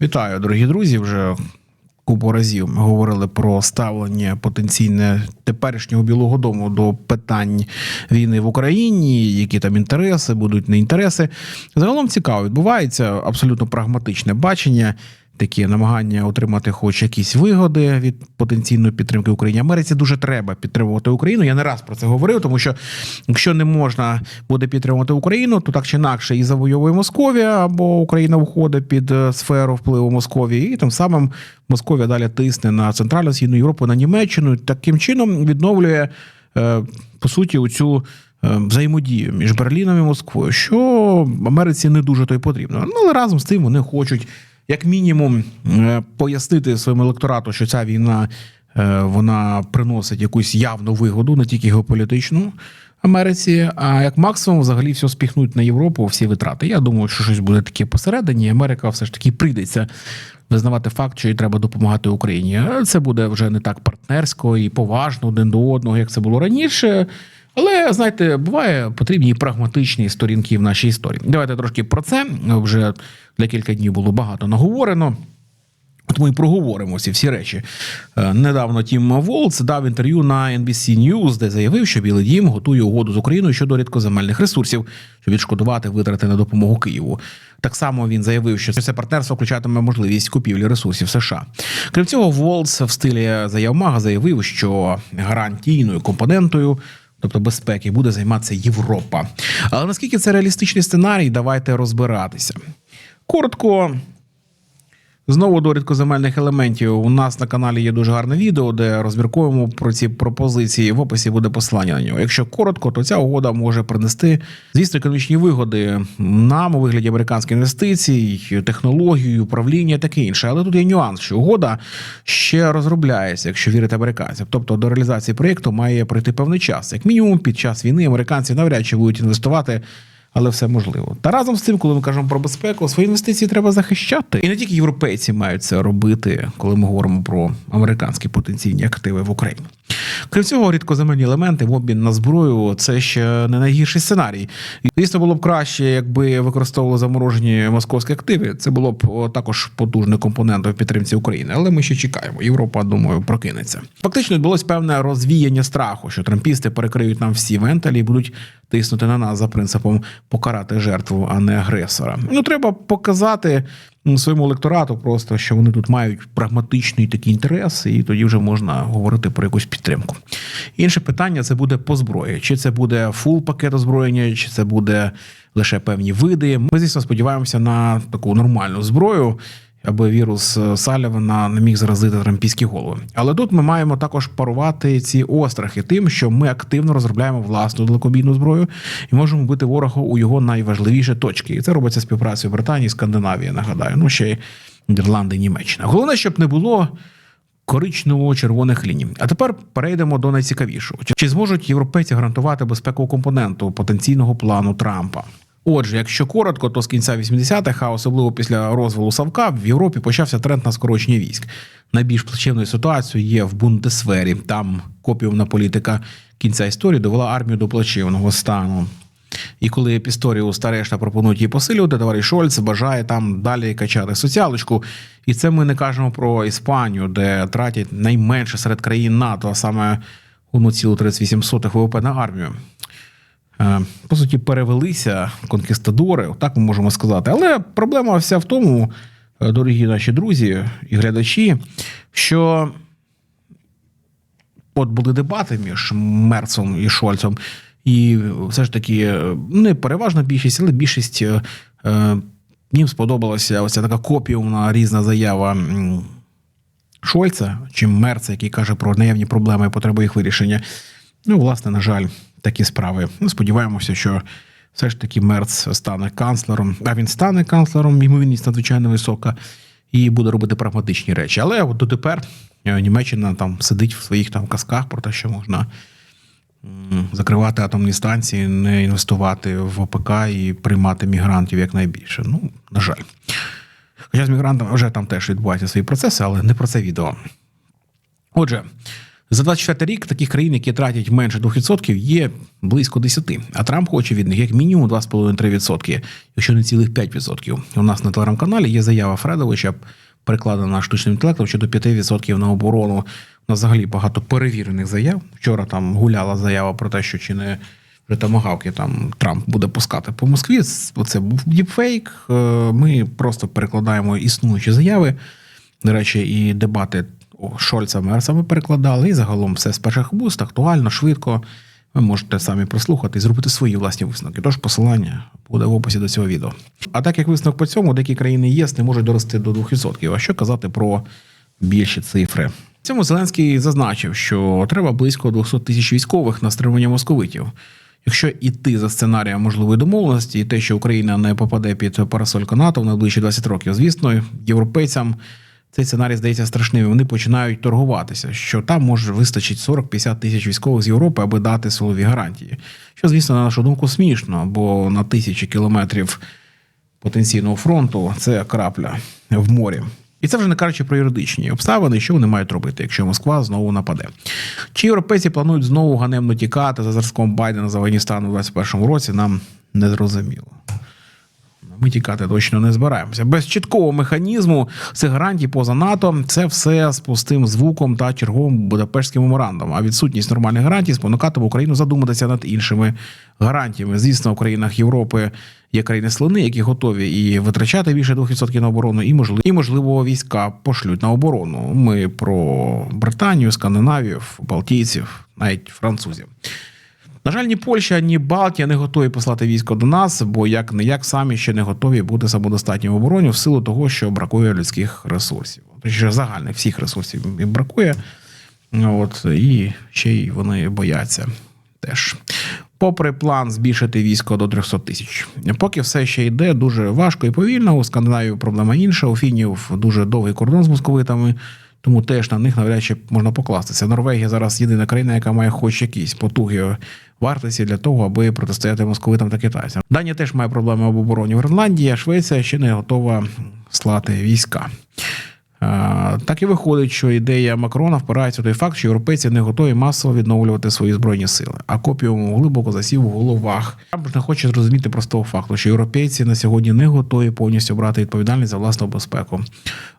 Вітаю, дорогі друзі. Вже купу разів ми говорили про ставлення потенційне теперішнього Білого Дому до питань війни в Україні, які там інтереси, будуть не інтереси. Загалом цікаво відбувається абсолютно прагматичне бачення. Такі намагання отримати хоч якісь вигоди від потенційної підтримки Україні. Америці дуже треба підтримувати Україну. Я не раз про це говорив, тому що якщо не можна буде підтримувати Україну, то так чи інакше і завойовує Московія, або Україна входить під е, сферу впливу Московії, і тим самим Московія далі тисне на центральну східну Європу, на Німеччину. Таким чином відновлює е, по суті оцю е, взаємодію між Берліном і Москвою, що Америці не дуже то й потрібно. Ну, але разом з тим вони хочуть як мінімум е, пояснити своєму електорату, що ця війна е, вона приносить якусь явну вигоду, не тільки геополітичну Америці, а як максимум взагалі все спіхнуть на Європу, всі витрати. Я думаю, що щось буде таке посередині. Америка все ж таки прийдеться визнавати факт, що їй треба допомагати Україні. Це буде вже не так партнерсько і поважно один до одного, як це було раніше. Але знаєте, буває потрібні прагматичні сторінки в нашій історії. Давайте трошки про це вже декілька днів було багато наговорено. От ми і проговоримо ці всі речі. Е, Недавно Тім Волц дав інтерв'ю на NBC News, де заявив, що Білий Дім готує угоду з Україною щодо рідкоземельних ресурсів, щоб відшкодувати витрати на допомогу Києву. Так само він заявив, що це партнерство включатиме можливість купівлі ресурсів США. Крім цього, Волц в стилі заяв Мага заявив, що гарантійною компонентою. Тобто безпеки буде займатися Європа. Але наскільки це реалістичний сценарій, давайте розбиратися. Коротко, Знову до рідкоземельних елементів. У нас на каналі є дуже гарне відео, де розмірковуємо про ці пропозиції. В описі буде посилання на нього. Якщо коротко, то ця угода може принести, звісно, економічні вигоди нам у вигляді американських інвестицій, технологію, управління, таке інше. Але тут є нюанс, що угода ще розробляється, якщо вірити американцям. Тобто до реалізації проєкту має пройти певний час. Як мінімум, під час війни американці навряд чи будуть інвестувати але все можливо. Та разом з тим, коли ми кажемо про безпеку, свої інвестиції треба захищати. І не тільки європейці мають це робити, коли ми говоримо про американські потенційні активи в Україні. Крім цього, рідкоземельні елементи в на зброю це ще не найгірший сценарій. Звісно, було б краще, якби використовували заморожені московські активи. Це було б також потужний компонент в підтримці України. Але ми ще чекаємо. Європа, думаю, прокинеться. Фактично відбулось певне розвіяння страху, що трампісти перекриють нам всі вентилі і будуть тиснути на нас за принципом покарати жертву, а не агресора. Ну треба показати своєму електорату, просто що вони тут мають прагматичний такий інтерес, і тоді вже можна говорити про якусь підтримку. Інше питання це буде по зброї. Чи це буде фул пакет озброєння, чи це буде лише певні види. Ми, звісно, сподіваємося на таку нормальну зброю. Аби вірус Салівана не міг заразити трампійські голови. Але тут ми маємо також парувати ці острахи тим, що ми активно розробляємо власну далекобійну зброю і можемо бити ворога у його найважливіші точки. І це робиться співпрацею Британії, Скандинавії. Нагадаю, ну ще й Нідерланди, Німеччина. Головне, щоб не було коричнево-червоних ліній. А тепер перейдемо до найцікавішого: чи зможуть європейці гарантувати безпеку компоненту потенційного плану Трампа? Отже, якщо коротко, то з кінця 80-х, а особливо після розвалу Савка, в Європі почався тренд на скорочення військ. Найбільш плачевною ситуацією є в Бундесвері. Там копіювна політика кінця історії довела армію до плачевного стану. І коли Пісторіус та решта пропонують її посилювати, товариш Шольц бажає там далі качати соціалочку. І це ми не кажемо про Іспанію, де тратять найменше серед країн НАТО, а саме 1,38 ВВП на армію. Е, По суті, перевелися конкістадори, так ми можемо сказати. Але проблема вся в тому, е, дорогі наші друзі і глядачі, що от були дебати між Мерцем і Шольцем, і все ж таки е, не переважна більшість, але більшість їм сподобалася ось така копіювна різна заява Шольца чи Мерца, який каже про наявні проблеми і потреби їх вирішення. Ну, власне, на жаль, такі справи. Ну, сподіваємося, що все ж таки Мерц стане канцлером, а він стане канцлером, ймовірність надзвичайно висока, і буде робити прагматичні речі. Але от дотепер е, Німеччина там сидить в своїх там казках про те, що можна закривати атомні станції, не інвестувати в ОПК і приймати мігрантів якнайбільше. Ну, на жаль. Хоча з мігрантами вже там теж відбуваються свої процеси, але не про це відео. Отже, За 24 рік таких країн, які тратять менше 2%, є близько 10. А Трамп хоче від них як мінімум 2,5-3%, якщо не цілих 5%. У нас на телеграм-каналі є заява Фредовича, перекладена штучним інтелектом щодо 5% на оборону. У нас взагалі багато перевірених заяв. Вчора там гуляла заява про те, що чи не вже тамагавки там Трамп буде пускати по Москві. Це був діпфейк. Е, Ми просто перекладаємо існуючі заяви. До речі, і дебати Шольца Мерса ми перекладали, і загалом все з перших вуст, актуально, швидко. Ви можете самі прослухати і зробити свої власні висновки. Тож посилання буде в описі до цього відео. А так як висновок по цьому, деякі країни ЄС не можуть дорости до 2%. А що казати про більші цифри? В цьому Зеленський зазначив, що треба близько 200 тисяч військових на стримування московитів. Якщо іти за сценарієм можливої домовленості, і те, що Україна не попаде під парасольку НАТО в найближчі 20 років, звісно, європейцям цей сценарій здається страшним. Вони починають торгуватися, що там може вистачить 40-50 тисяч військових з Європи, аби дати силові гарантії. Що, звісно, на нашу думку, смішно, бо на тисячі кілометрів потенційного фронту це крапля в морі. І це вже не кажучи про юридичні обставини, що вони мають робити, якщо Москва знову нападе. Чи європейці планують знову ганебно тікати за зразком Байдена з Афганістану у 2021 році, нам не зрозуміло. Ми тікати точно не збираємося. Без чіткого механізму цих гарантій поза НАТО це все з пустим звуком та черговим Будапештським меморандумом. А відсутність нормальних гарантій спонукатиме Україну задуматися над іншими гарантіями. Звісно, в країнах Європи є країни слони, які готові і витрачати більше 2% на оборону, і можливо, і можливо війська пошлють на оборону. Ми про Британію, Скандинавів, Балтійців, навіть французів. На жаль, ні Польща, ні Балтія не готові послати військо до нас, бо як не як самі ще не готові бути самодостатніми в обороні в силу того, що бракує людських ресурсів. Точніше, загальних всіх ресурсів їм бракує. От і ще й вони бояться теж. Попри план збільшити військо до 300 тисяч, поки все ще йде дуже важко і повільно. У Скандинавії проблема інша. У фінів дуже довгий кордон з московитами. Тому теж на них навряд чи можна покластися. Норвегія зараз єдина країна, яка має хоч якісь потуги вартості для того, аби протистояти московитам та китайцям. Данія теж має проблеми в обороні Гренландії, а Швеція ще не готова слати війська. А, Так і виходить, що ідея Макрона впирається в той факт, що європейці не готові масово відновлювати свої збройні сили, а копіум глибоко засів у головах. Трамп не хоче зрозуміти простого факту, що європейці на сьогодні не готові повністю брати відповідальність за власну безпеку.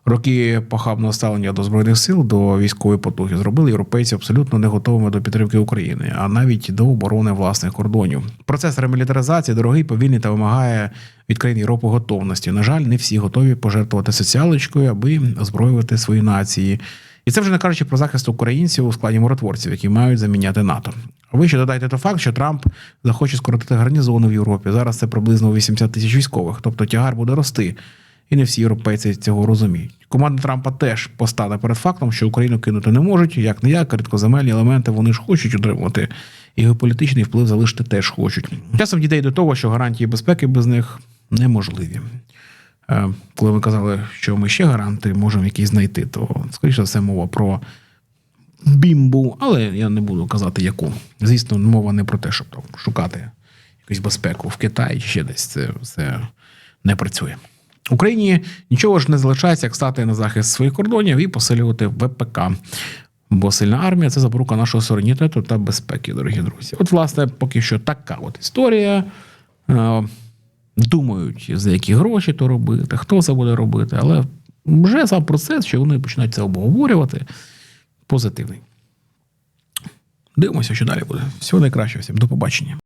Роки похабного ставлення до збройних сил, до військової потуги зробили європейці абсолютно не готовими до підтримки України, а навіть до оборони власних кордонів. Процес ремілітаризації дорогий, повільний та вимагає від країн Європи готовності. На жаль, не всі готові пожертвувати соціалочкою, аби озброювати свої нації. І це вже не кажучи про захист українців у складі миротворців, які мають заміняти НАТО. А ви ще додайте той факт, що Трамп захоче скоротити гарнізони в Європі. Зараз це приблизно 80 тисяч військових, тобто тягар буде рости. І не всі європейці цього розуміють. Команда Трампа теж постане перед фактом, що Україну кинути не можуть, як не як, рідкоземельні елементи вони ж хочуть утримувати, і геополітичний вплив залишити теж хочуть. Часом дійде до того, що гарантії безпеки без них неможливі. Е, Коли ви казали, що ми ще гаранти можемо якісь знайти, то скоріше за все мова про бімбу, але я не буду казати яку. Звісно, мова не про те, щоб там шукати якусь безпеку в Китаї чи ще десь. Це все не працює. Україні нічого ж не залишається, як стати на захист своїх кордонів і посилювати ВПК. Бо сильна армія це запорука нашого суверенітету та безпеки, дорогі друзі. От, власне, поки що така от історія. Думають, за які гроші то робити, хто це буде робити, але вже сам процес, що вони починають це обговорювати, позитивний. Дивимося, що далі буде. Всього найкращого всім. До побачення.